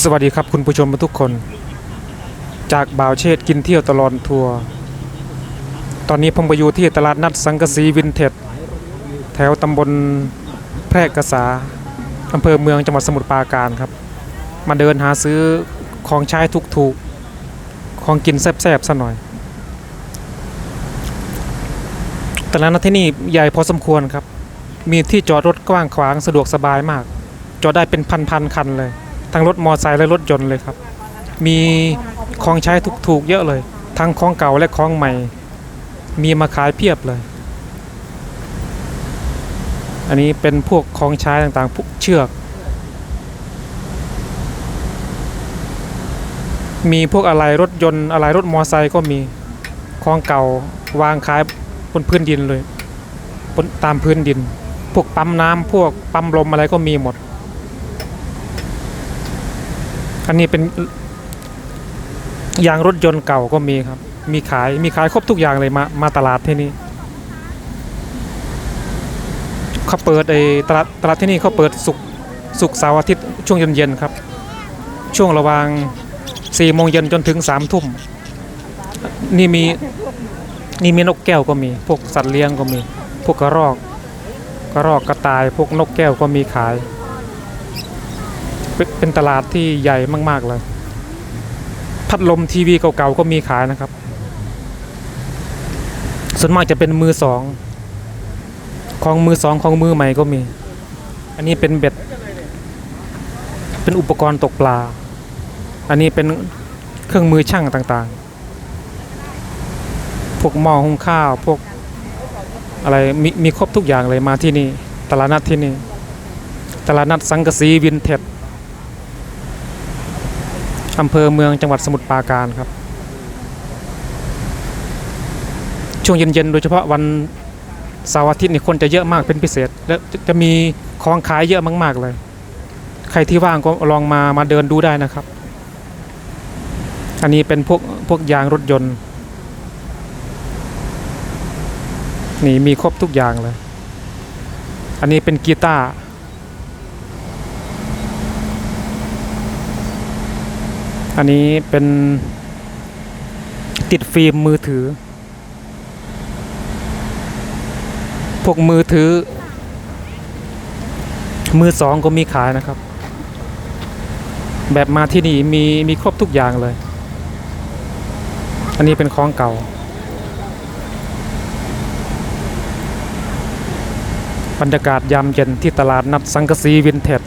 สวัสดีครับคุณผู้ชมทุกคน จากบ่าวเชษกินเที่ยวตลอดทัวร์ตอนนี้ผมไปอยู่ที่ตลาดนัดสังกสีวินเทจแถวตำบลแพรกษาอำเภอเมืองจังหวัดสมุทรปราการครับ มาเดินหาซื้อของใช้ถูกๆของกินแซ่บๆซะหน่อยตลาดนัดที่นี่ใหญ่พอสมควรครับ มีที่จอดรถกว้างขวางสะดวกสบายมาก จอดได้เป็นพันๆคันเลย ทั้งรถมอไซค์และรถยนต์เลยครับ มีของใช้ถูกๆเยอะเลย ทั้งของเก่าและของใหม่ มีมาขายเพียบเลย อันนี้เป็นพวกของใช้ต่างๆพวกเชือก มีพวกอะไรรถยนต์อะไรรถมอไซค์ก็มีของเก่าวางขายบนพื้นดินเลยตามพื้นดิน พวกปั๊มน้ำพวกปั๊มลมอะไรก็มีหมด อันนี้เป็นยางรถยนต์เก่าก็มีครับ มีขายมีขายครบทุกอย่างเลยมามาตลาดที่นี่เขาเปิดไอ้ตลาดตลาดที่นี่เขาเปิดสุกสุกเสาร์อาทิตย์ช่วงเย็นๆครับ ช่วงระหว่างสี่โมงเย็นจนถึงสามทุ่มนี่มีนี่มีนกแก้วก็มี พวกสัตว์เลี้ยงก็มี พวกกระรอก กระรอกกระต่าย พวกนกแก้วก็มีขาย เป็นตลาดที่ใหญ่มาก ๆ เลย พัดลมทีวีเก่าๆก็มีขายนะครับ ส่วนมากจะเป็นมือสอง ของมือสองของมือใหม่ก็มี อันนี้เป็นเบ็ด เป็นอุปกรณ์ตกปลา อันนี้เป็นเครื่องมือช่างต่างๆ พวกหม้อหุงข้าว พวกอะไรมีมีครบทุกอย่างเลยมาที่นี่ ตลาดนัดที่นี่ ตลาดนัดสังกะสีวินเทจ อำเภอเมืองจังหวัดสมุทรปราการครับ ช่วงเย็นๆ โดยเฉพาะวันเสาร์อาทิตย์นี่คนจะเยอะมากเป็นพิเศษ และจะจะมีของขายเยอะมาก ๆ เลย ใครที่ว่างก็ลองมามาเดินดูได้นะครับ อันนี้เป็นพวกพวกยางรถยนต์ นี่มีครบทุกอย่างเลย อันนี้เป็นกีตาร์ อันนี้เป็นติดฟิล์มมือถือ พวกมือถือ มือสองก็มีขายนะครับ แบบมาที่นี่มีมีครบทุกอย่างเลย อันนี้เป็นของเก่า บรรยากาศยามเย็นที่ตลาดนัดสังกสีวินเทจ